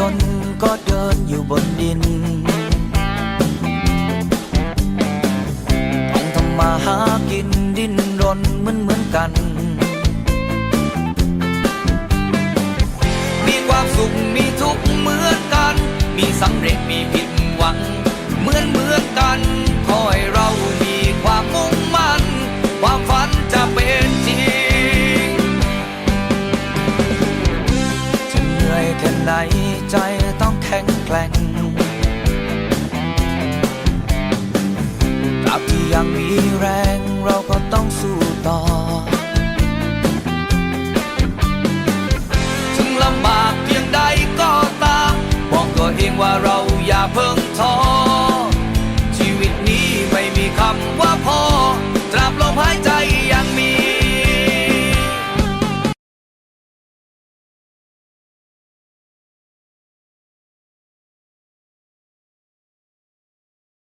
ก็เดินอยู่บนดินต้องทำมาหากินดิ้นรนเหมือนเหมือนกัน มีความสุขมีทุกข์เหมือนกัน มีสำเร็จมีผิดหวัง เหมือนเหมือนกัน ใจต้องแข็งแกร่งตราบที่ยังมีแรงเราก็ต้องสู้ต่อ ถึงลำบากเพียงใดก็ตามบอกตัวเองว่าเราอย่าเพิ่งท้อ